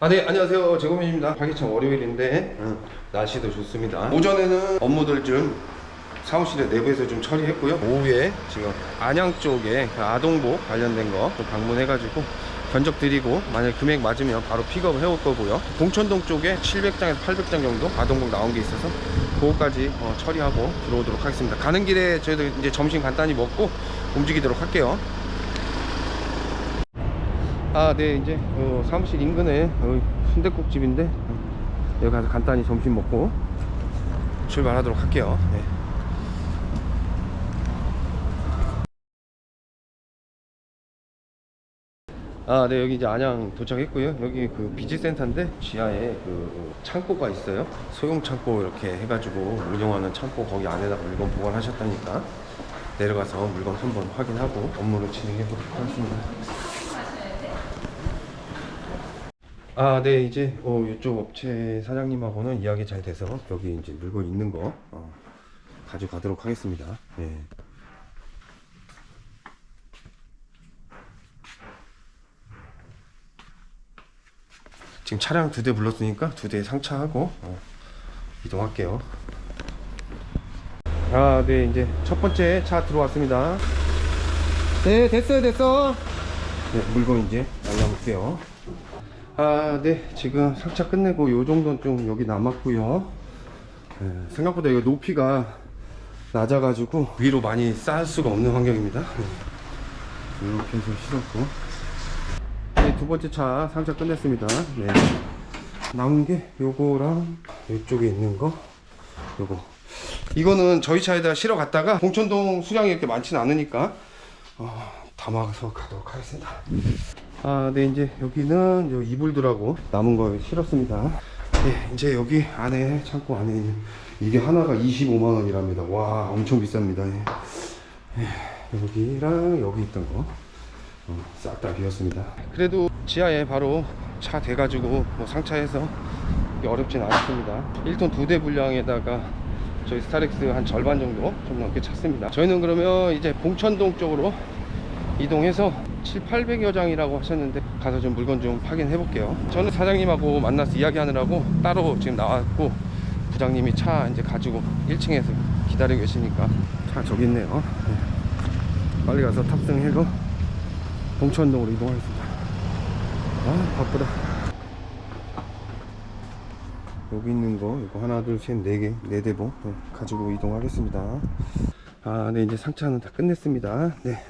아, 네, 안녕하세요. 재고민입니다. 파기청 월요일인데, 어, 날씨도 좋습니다. 오전에는 업무들 좀 사무실에 내부에서 좀 처리했고요. 오후에 지금 안양 쪽에 그 아동복 관련된 거 좀 방문해가지고 견적 드리고 만약 금액 맞으면 바로 픽업을 해올 거고요. 봉천동 쪽에 700장에서 800장 정도 아동복 나온 게 있어서 그거까지 어, 처리하고 들어오도록 하겠습니다. 가는 길에 저희도 이제 점심 간단히 먹고 움직이도록 할게요. 아, 네, 이제 어, 사무실 인근에 어, 순대국집인데 어, 여기 가서 간단히 점심 먹고 출발하도록 할게요. 네. 아, 네, 여기 이제 안양 도착했고요. 여기 그 비지센터인데 지하에 그 창고가 있어요. 소형 창고 이렇게 해가지고 운영하는 창고 거기 안에다가 물건 보관하셨다니까 내려가서 물건 한번 확인하고 업무를 진행해 보도록 하겠습니다. 아, 네, 이제 어, 이쪽 업체 사장님하고는 이야기 잘 돼서 여기 이제 물건 있는 거 어, 가져가도록 하겠습니다. 예. 지금 차량 두 대 불렀으니까 두 대 상차하고 어, 이동할게요. 아, 네, 이제 첫 번째 차 들어왔습니다. 네, 됐어요, 됐어. 네, 물건 이제 날라볼게요. 아, 네. 지금 상차 끝내고 요 정도는 좀 여기 남았고요. 네, 생각보다 이거 높이가 낮아가지고 위로 많이 쌓을 수가 없는 환경입니다. 네. 이렇게 해서 실었고. 네, 두 번째 차 상차 끝냈습니다. 네. 남은 게 요거랑 이쪽에 있는 거, 요거. 이거는 저희 차에다 실어 갔다가 봉천동 수량이 이렇게 많지는 않으니까 어, 담아서 가도록 하겠습니다. 아, 네, 이제 여기는 요 이불들하고 남은 거 실었습니다. 네, 이제 여기 안에 창고 안에 있는 이게 하나가 25만 원이랍니다. 와, 엄청 비쌉니다. 예. 예, 여기랑 여기 있던 거. 어, 싹다 비었습니다. 그래도 지하에 바로 차 대가지고 뭐 상차해서 어렵진 않았습니다. 1톤 두 대 분량에다가 저희 스타렉스 한 절반 정도 좀 넘게 찼습니다. 저희는 그러면 이제 봉천동 쪽으로 이동해서 7, 800여 장이라고 하셨는데 가서 좀 물건 좀 확인해 볼게요. 저는 사장님하고 만나서 이야기하느라고 따로 지금 나왔고 부장님이 차 이제 가지고 1층에서 기다리고 계시니까 차 저기 있네요. 네. 빨리 가서 탑승해서 봉천동으로 이동하겠습니다. 아 바쁘다. 여기 있는 거 이거 하나 둘셋네개네 대봉 네, 가지고 이동하겠습니다. 아네 이제 상차는 다 끝냈습니다. 네.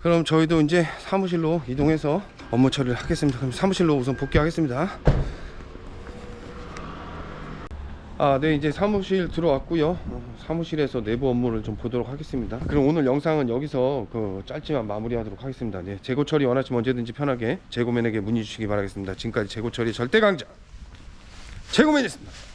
그럼 저희도 이제 사무실로 이동해서 업무 처리를 하겠습니다. 그럼 사무실로 우선 복귀하겠습니다. 아, 네, 이제 사무실 들어왔고요. 어, 사무실에서 내부 업무를 좀 보도록 하겠습니다. 그럼 오늘 영상은 여기서 그 짧지만 마무리하도록 하겠습니다. 네, 재고 처리 원하시면 언제든지 편하게 재고맨에게 문의 주시기 바라겠습니다. 지금까지 재고 처리 절대 강자 재고맨이었습니다.